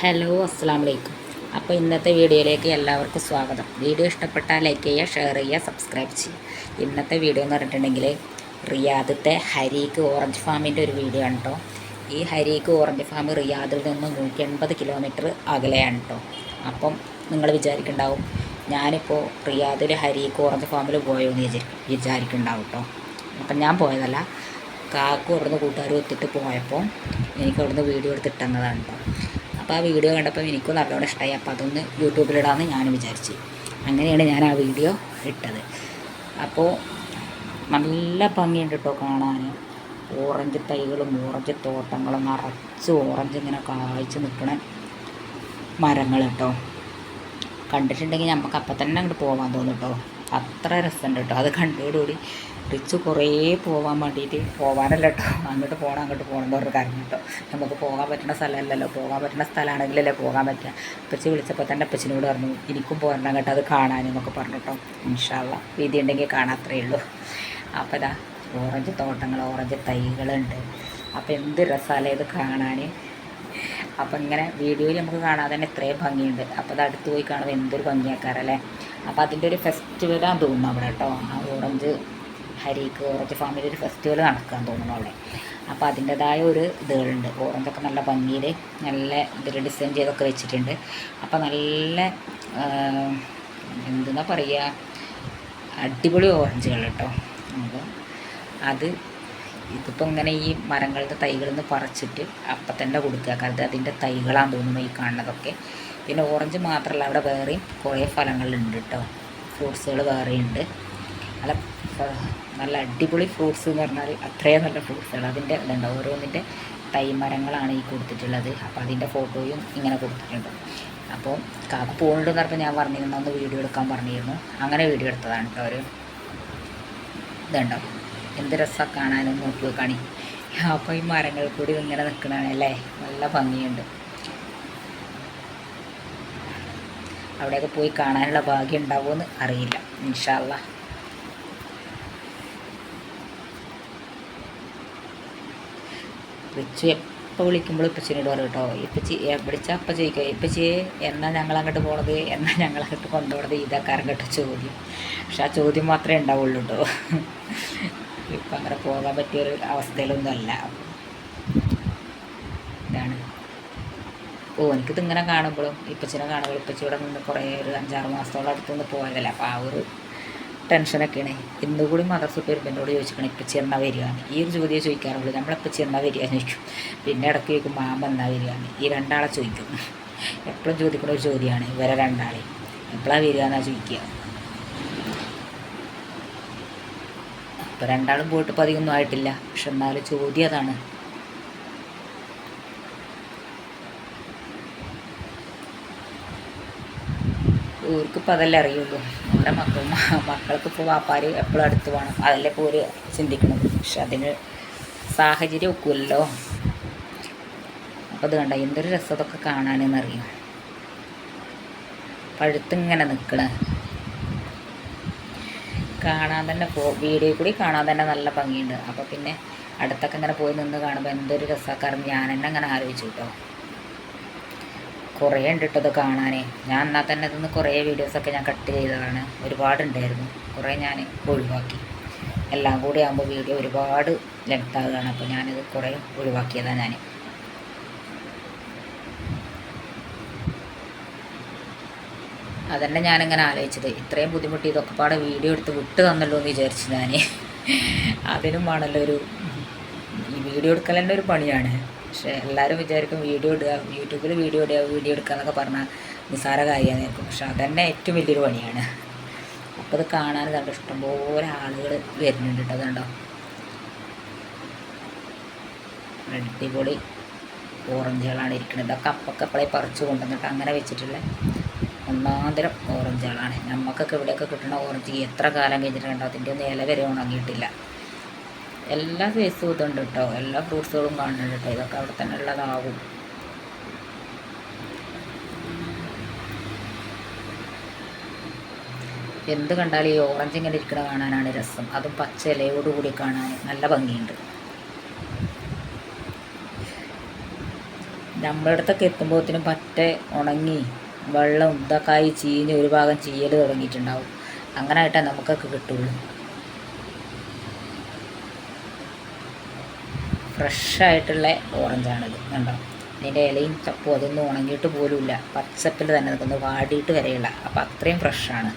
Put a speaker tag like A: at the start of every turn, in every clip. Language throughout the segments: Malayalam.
A: ഹലോ അസ്സാം വലൈക്കും അപ്പോൾ ഇന്നത്തെ വീഡിയോയിലേക്ക് എല്ലാവർക്കും സ്വാഗതം. വീഡിയോ ഇഷ്ടപ്പെട്ടാൽ ലൈക്ക് ചെയ്യുക ഷെയർ ചെയ്യുക സബ്സ്ക്രൈബ് ചെയ്യുക. ഇന്നത്തെ വീഡിയോ എന്ന് പറഞ്ഞിട്ടുണ്ടെങ്കിൽ റിയാദത്തെ ഹരീക്ക് ഓറഞ്ച് ഫാമിന്റെ ഒരു വീഡിയോ ആണ് കേട്ടോ. ഈ ഹരീക്ക് ഓറഞ്ച് ഫാം റിയാദിൽ നിന്ന് നൂറ്റി എൺപത് കിലോമീറ്റർ അകലെയാണ് കേട്ടോ. അപ്പം നിങ്ങൾ വിചാരിക്കുന്നുണ്ടാവും ഞാനിപ്പോൾ റിയാദിൽ ഹരീക്ക് ഓറഞ്ച് ഫാമിൽ പോയോ എന്ന് വിചാരി വിചാരിക്കുന്നുണ്ടാവും കേട്ടോ. അപ്പം ഞാൻ പോയതല്ല കാക്കും അവിടുന്ന് കൂട്ടുകാരും ഒത്തിട്ട് പോയപ്പോൾ എനിക്ക് അവിടുന്ന് വീഡിയോ എടുത്തിട്ട് തന്നതാണ് കേട്ടോ. അപ്പോൾ ആ വീഡിയോ കണ്ടപ്പോൾ എനിക്കും നല്ലോണം ഇഷ്ടമായി അപ്പോൾ അതൊന്ന് യൂട്യൂബിലിടാമെന്ന് ഞാൻ വിചാരിച്ചു. അങ്ങനെയാണ് ഞാൻ ആ വീഡിയോ ഇട്ടത്. അപ്പോൾ നല്ല ഭംഗിയുണ്ട് കേട്ടോ കാണാൻ ഓറഞ്ച് തൈകളും ഓറഞ്ച് തോട്ടങ്ങളും നിറച്ച് ഓറഞ്ച് ഇങ്ങനെ കായ്ച്ച് നിൽക്കണ മരങ്ങൾ കേട്ടോ കണ്ടിട്ടുണ്ടെങ്കിൽ നമുക്ക് അപ്പം തന്നെ അങ്ങോട്ട് പോകാൻ തോന്നും കേട്ടോ അത്ര രസമുണ്ട് കേട്ടോ അത് കണ്ടോടുകൂടി റിച്ച് കുറേ പോകാൻ വേണ്ടിയിട്ട് പോകാനല്ല കേട്ടോ അങ്ങോട്ട് പോകണം അങ്ങോട്ട് പോകണം എന്ന് പറഞ്ഞ കാര്യം കേട്ടോ. നമുക്ക് പോകാൻ പറ്റുന്ന സ്ഥലമല്ലല്ലോ പോകാൻ പറ്റുന്ന സ്ഥലമാണെങ്കിലല്ലേ പോകാൻ പറ്റുക അപ്പച്ചി വിളിച്ചപ്പോൾ തന്നെ അപ്പച്ചിനോട് പറഞ്ഞു എനിക്കും പോരണം കേട്ടോ അത് കാണാൻ എന്നൊക്കെ പറഞ്ഞു കേട്ടോ ഇൻഷാള്ള വീതി ഉണ്ടെങ്കിൽ കാണാൻ അത്രയേ ഉള്ളൂ. അപ്പോൾ ഇതാ ഓറഞ്ച് തോട്ടങ്ങൾ ഓറഞ്ച് തൈകളുണ്ട്. അപ്പോൾ എന്ത് രസമല്ലേ ഇത് കാണാൻ അപ്പം ഇങ്ങനെ വീഡിയോയിൽ നമുക്ക് കാണാതെ തന്നെ ഇത്രയും ഭംഗിയുണ്ട്. അപ്പോൾ അത് അടുത്ത് പോയി കാണുമ്പോൾ എന്തൊരു ഭംഗിയാക്കാറല്ലേ അപ്പോൾ അതിന്റെ ഒരു ഫെസ്റ്റിവലാണ് തോന്നുന്നു അവിടെ കേട്ടോ ആ ഓറഞ്ച് ഹരിക്ക് ഓറഞ്ച് ഫാമിൽ ഒരു ഫെസ്റ്റിവൽ നടക്കാൻ തോന്നുന്നു അവിടെ. അപ്പോൾ അതിന്റെതായ ഒരു ഇതുകളുണ്ട്. ഓറഞ്ചൊക്കെ നല്ല ഭംഗിയിൽ നല്ല ഇതിൽ ഡിസൈൻ ചെയ്തൊക്കെ വെച്ചിട്ടുണ്ട്. അപ്പോൾ നല്ല എന്തെന്നാ പറയുക അടിപൊളി ഓറഞ്ചുകൾ കേട്ടോ. അപ്പോൾ അത് ഇതിപ്പോൾ ഇങ്ങനെ ഈ മരങ്ങളുടെ തൈകളിൽ നിന്ന് പറിച്ചിട്ട് അപ്പം തന്നെ കൊടുക്കുക. കാരണം അതിന്റെ തൈകളാണ് തോന്നുന്നു ഈ കാണുന്നതൊക്കെ. പിന്നെ ഓറഞ്ച് മാത്രമല്ല അവിടെ വേറെയും കുറേ ഫലങ്ങളുണ്ട് കേട്ടോ. ഫ്രൂട്ട്സുകൾ വേറെയുണ്ട്. നല്ല നല്ല അടിപൊളി ഫ്രൂട്ട്സ് എന്ന് പറഞ്ഞാൽ അത്രയും നല്ല ഫ്രൂട്ട്സുകൾ അതിന്റെ ഇതുണ്ട് ഓരോന്നിന്റെ തൈ മരങ്ങളാണ് ഈ കൊടുത്തിട്ടുള്ളത്. അപ്പോൾ അതിന്റെ ഫോട്ടോയും ഇങ്ങനെ കൊടുത്തിട്ടുണ്ട്. അപ്പോൾ കാക്ക പോകുന്നുണ്ടെന്ന് പറഞ്ഞപ്പോൾ ഞാൻ പറഞ്ഞിരുന്നു ഒന്ന് വീഡിയോ എടുക്കാൻ പറഞ്ഞിരുന്നു. അങ്ങനെ വീഡിയോ എടുത്തതാണ് കേട്ടോ ഒരു ഇതുണ്ടോ? എന്ത് രസമാണ് കാണാനും നോക്കി നോക്കാണി അപ്പോൾ ഈ മരങ്ങൾ കൂടി ഇങ്ങനെ നിൽക്കണതാണ് അല്ലേ? നല്ല ഭംഗിയുണ്ട്. അവിടെയൊക്കെ പോയി കാണാനുള്ള ഭാഗ്യം ഉണ്ടാവുമെന്ന് അറിയില്ല. ഇൻഷാല്ല റിച്ചു എപ്പോൾ വിളിക്കുമ്പോൾ ഇപ്പച്ചിനോട് പറയും കേട്ടോ ഇപ്പച്ചി വിളിച്ചാൽ അപ്പം ചോദിക്കുക ഇപ്പച്ചിയെ എന്നാ ഞങ്ങൾ അങ്ങോട്ട് പോണത്? എന്നാ ഞങ്ങൾ അങ്ങോട്ട് കൊണ്ടുപോണത് ഇതാക്കാരം കേട്ടോ ചോദ്യം. പക്ഷെ ആ ചോദ്യം മാത്രമേ ഉണ്ടാവുള്ളൂ കേട്ടോ ഇപ്പം അങ്ങനെ പോകാൻ പറ്റിയൊരു അവസ്ഥയിലൊന്നും അല്ല ഇതാണ്. ഓ എനിക്കിത് ഇങ്ങനെ കാണുമ്പോഴും ഇപ്പച്ചിനെ കാണുമ്പോൾ ഇപ്പച്ചിയുടെ നിന്ന് കുറേ ഒരു അഞ്ചാറ് മാസത്തോളം അടുത്തുനിന്ന് പോയതല്ല അപ്പോൾ ആ ഒരു ടെൻഷനൊക്കെയാണ്. എന്തുകൂടി മദർ വരുമ്പോൾ എന്നോട് ചോദിച്ചിരിക്കണം ഇപ്പം ചെന്നാൽ വരികയാണ് ഈ ഒരു ചോദ്യം ചോദിക്കാറുള്ളൂ നമ്മളിപ്പോൾ ചെന്നാൽ വരിക? ചോദിക്കും. പിന്നെ ഇടയ്ക്ക് ചോദിക്കും മാമ എന്നാ വരികയാണ് ഈ രണ്ടാളെ ചോദിക്കും. എപ്പോഴും ചോദിക്കുന്ന ഒരു ചോദ്യമാണ് ഇവരെ രണ്ടാളെ എപ്പോഴാണ് വരിക എന്നാ ചോദിക്കുക? ഇപ്പം രണ്ടാളും പോയിട്ട് പതിയൊന്നും ആയിട്ടില്ല. പക്ഷെ എന്നാലും ചോദ്യം അതാണ്. ഓർക്കിപ്പോൾ അതല്ലേ അറിയുള്ളൂ. ഓരോ മക്കൾ മക്കൾക്ക് ഇപ്പോൾ വാപ്പാർ എപ്പോഴും അടുത്ത് വേണം അതല്ലേ ഇപ്പോൾ ഒരു ചിന്തിക്കുന്നത് പക്ഷെ അതിന് സാഹചര്യം ഒക്കുമല്ലോ അപ്പോൾ അത് കണ്ട എന്തൊരു രസം അതൊക്കെ കാണാനെന്നറിയാം? പഴുത്തിങ്ങനെ നിൽക്കണേ കാണാൻ തന്നെ പോ വീഡിയോ കൂടി കാണാൻ തന്നെ നല്ല ഭംഗിയുണ്ട്. അപ്പോൾ പിന്നെ അടുത്തൊക്കെ ഇങ്ങനെ പോയി നിന്ന് കാണുമ്പോൾ എന്തൊരു രസക്കാരൻ ഞാൻ തന്നെ അങ്ങനെ ആലോചിച്ചു കേട്ടോ കുറേ ഉണ്ട് കേട്ടോ ഇത് കാണാനേ. ഞാൻ എന്നാൽ തന്നെ ഇതൊന്ന് കുറേ വീഡിയോസൊക്കെ ഞാൻ കട്ട് ചെയ്തതാണ്. ഒരുപാടുണ്ടായിരുന്നു. കുറേ ഞാൻ ഒഴിവാക്കി. എല്ലാം കൂടി ആകുമ്പോൾ വീഡിയോ ഒരുപാട് ലെങ്ത് ആകുകയാണ് അപ്പോൾ ഞാനിത് കുറേ ഒഴിവാക്കിയതാണ് ഞാൻ. അതന്നെ ഞാനിങ്ങനെ ആലോചിച്ചത്. ഇത്രയും ബുദ്ധിമുട്ടി ഇതൊക്കെ പാടെ വീഡിയോ എടുത്ത് വിട്ട് തന്നല്ലോ എന്ന് വിചാരിച്ചു ഞാൻ. അതിനും ഒരു ഈ വീഡിയോ എടുക്കൽ ഒരു പണിയാണ്. പക്ഷേ എല്ലാവരും വിചാരിക്കും വീഡിയോ ഇടുക യൂട്യൂബിൽ വീഡിയോ ഇടുക വീഡിയോ എടുക്കുക എന്നൊക്കെ പറഞ്ഞാൽ നിസ്സാര കാര്യമായിരിക്കും പക്ഷെ അതന്നെ ഏറ്റവും വലിയൊരു പണിയാണ്. അപ്പോൾ അത് കാണാൻ കണ്ടോ ഇഷ്ടംപോലെ ആളുകൾ വരുന്നുണ്ട് കേട്ടോ അതുണ്ടോ അടിപൊളി ഓറഞ്ചുകളാണ് ഇരിക്കുന്നത് ഇതൊക്കെ അപ്പക്കപ്പളെ പറിച്ചു കൊണ്ടുവന്നിട്ട് അങ്ങനെ വെച്ചിട്ടുള്ള ഒന്നാന്തരം ഓറഞ്ചുകളാണ്. നമുക്കൊക്കെ ഇവിടെയൊക്കെ കിട്ടുന്ന ഓറഞ്ച് എത്ര കാലം കഴിഞ്ഞിട്ടുണ്ടോ അതിന്റെ ഒന്നും ഇല വരെ ഉണങ്ങിയിട്ടില്ല. എല്ലാ സൈസും ഇതുണ്ട് കേട്ടോ. എല്ലാ ഫ്രൂട്ട്സുകളും കാണുന്നുണ്ട് കേട്ടോ. ഇതൊക്കെ അവിടെ തന്നെ ഉള്ളതാവും. എന്ത് കണ്ടാലും ഈ ഓറഞ്ച് ഇങ്ങനെ ഇരിക്കണ കാണാനാണ് രസം. അതും പച്ച ഇലയോടുകൂടി കാണാൻ നല്ല ഭംഗിയുണ്ട്. നമ്മുടെ അടുത്തൊക്കെ എത്തുമ്പോഴത്തേനും പറ്റ ഉണങ്ങി വെള്ളം ഇതൊക്കെ ആയി ചീഞ്ഞ് ഒരു ഭാഗം ചീയൽ തുടങ്ങിയിട്ടുണ്ടാവും. അങ്ങനെ ആയിട്ടേ നമുക്കൊക്കെ കിട്ടുള്ളൂ. ഫ്രഷായിട്ടുള്ള ഓറഞ്ചാണിത്. കണ്ടോ? അതിന്റെ ഇലയും ചപ്പും അതൊന്നും ഉണങ്ങിയിട്ട് പോലുമില്ല. പച്ചപ്പിൽ തന്നെ നിൽക്കുന്നു. വാടിയിട്ട് വരെയുള്ള. അപ്പം അത്രയും ഫ്രഷാണ്.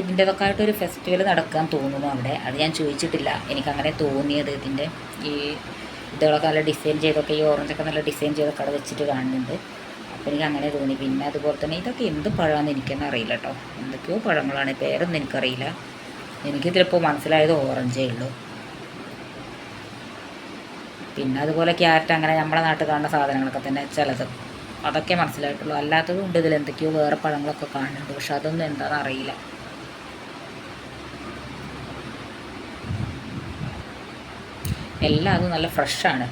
A: ഇതിന്റെതൊക്കെ ആയിട്ട് ഒരു ഫെസ്റ്റിവൽ നടക്കാൻ തോന്നുന്നു അവിടെ. അത് ഞാൻ ചോദിച്ചിട്ടില്ല. എനിക്കങ്ങനെ തോന്നിയത് ഇതിന്റെ ഈ ഇതുകളൊക്കെ നല്ല ഡിസൈൻ ചെയ്തൊക്കെ ഈ ഓറഞ്ചൊക്കെ നല്ല ഡിസൈൻ ചെയ്തൊക്കെ അവിടെ വെച്ചിട്ട് കാണുന്നുണ്ട്. എനിക്ക് അങ്ങനെ തോന്നി. പിന്നെ അതുപോലെ തന്നെ ഇതൊക്കെ എന്ത് പഴമാണെന്ന് എനിക്കൊന്നും അറിയില്ല കേട്ടോ. എന്തൊക്കെയോ പഴങ്ങളാണ്. പേരൊന്നും എനിക്കറിയില്ല. എനിക്ക് ചിലപ്പോൾ മനസ്സിലായത് ഓറഞ്ചേ ഉള്ളൂ. പിന്നെ അതുപോലെ ക്യാരറ്റ് അങ്ങനെ നമ്മുടെ നാട്ടിൽ കാണുന്ന സാധനങ്ങളൊക്കെ തന്നെ ചിലത്. അതൊക്കെ മനസ്സിലായിട്ടുള്ളൂ. അല്ലാത്തതും ഉണ്ട്. ഇതിൽ എന്തൊക്കെയോ വേറെ പഴങ്ങളൊക്കെ കാണുന്നുണ്ട്. പക്ഷെ അതൊന്നും എന്താണെന്ന് അറിയില്ല. എല്ലാം അതും നല്ല ഫ്രഷാണ്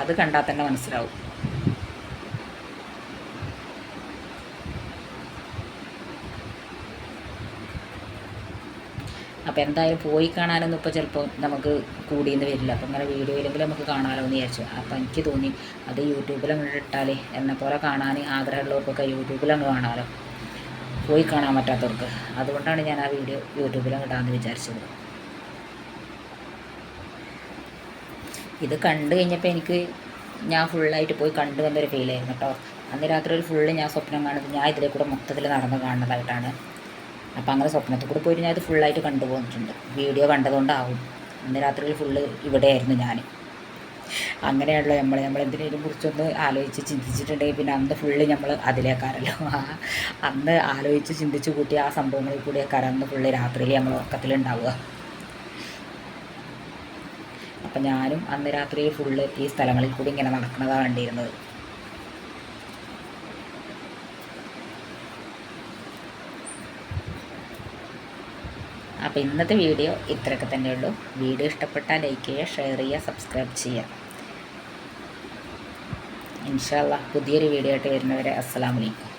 A: അത് കണ്ടാൽ തന്നെ മനസ്സിലാവും. അപ്പോൾ എന്തായാലും പോയി കാണാനൊന്നും ഇപ്പോൾ ചിലപ്പോൾ നമുക്ക് കൂടിയെന്ന് വരില്ല. അപ്പോൾ ഇങ്ങനെ വീഡിയോയിലെങ്കിലും നമുക്ക് കാണാമല്ലോ എന്ന് വിചാരിച്ചു. അപ്പോൾ എനിക്ക് തോന്നി അത് യൂട്യൂബിൽ അങ്ങോട്ട് ഇട്ടാൽ എന്നെ പോലെ കാണാൻ ആഗ്രഹമുള്ളവർക്കൊക്കെ യൂട്യൂബിൽ അങ്ങ് കാണാമല്ലോ പോയി കാണാൻ പറ്റാത്തവർക്ക്. അതുകൊണ്ടാണ് ഞാൻ ആ വീഡിയോ യൂട്യൂബിൽ ഇടാമെന്ന് വിചാരിച്ചത്. ഇത് കണ്ടു കഴിഞ്ഞപ്പോൾ എനിക്ക് ഞാൻ ഫുള്ളായിട്ട് പോയി കണ്ടു വന്നൊരു ഫീലായിരുന്നു കേട്ടോ അന്ന് രാത്രി ഒരു ഫുള്ള് ഞാൻ സ്വപ്നം കാണുന്നത് ഞാൻ ഇതിലെ കൂടെ മൊത്തത്തിൽ നടന്ന് കാണുന്നതായിട്ടാണ്. അപ്പോൾ അങ്ങനെ സ്വപ്നത്തിൽ കൂടെ പോയിട്ട് ഞാൻ ഇത് ഫുള്ളായിട്ട് കണ്ടു പോന്നിട്ടുണ്ട്. വീഡിയോ കണ്ടതുകൊണ്ടാവും. അന്ന് രാത്രിയിൽ ഫുള്ള് ഇവിടെയായിരുന്നു ഞാൻ. അങ്ങനെയാണല്ലോ നമ്മൾ നമ്മൾ എന്തിനേലും കുറിച്ചൊന്ന് ആലോചിച്ച് ചിന്തിച്ചിട്ടുണ്ടെങ്കിൽ പിന്നെ അന്ന് ഫുള്ള് നമ്മൾ അതിലേക്കാരല്ലോ. അന്ന് ആലോചിച്ച് ചിന്തിച്ച് കൂട്ടി ആ സംഭവങ്ങളിൽ കൂടിയൊക്കെ അന്ന് ഫുള്ള് രാത്രിയിൽ നമ്മൾ ഉറക്കത്തിലുണ്ടാവുക. അപ്പം ഞാനും അന്ന് രാത്രിയിൽ ഫുള്ള് ഈ സ്ഥലങ്ങളിൽ കൂടി ഇങ്ങനെ നടക്കുന്നതാണ് കണ്ടിരുന്നത്. അപ്പോൾ ഇന്നത്തെ വീഡിയോ ഇത്രയൊക്കെ തന്നെ ഉള്ളൂ. വീഡിയോ ഇഷ്ടപ്പെട്ടാൽ ലൈക്ക് ചെയ്യുക ഷെയർ ചെയ്യുക സബ്സ്ക്രൈബ് ചെയ്യുക. ഇൻഷാല്ല പുതിയൊരു വീഡിയോ ആയിട്ട് വരുന്നവരെ അസ്സാം വലൈക്കും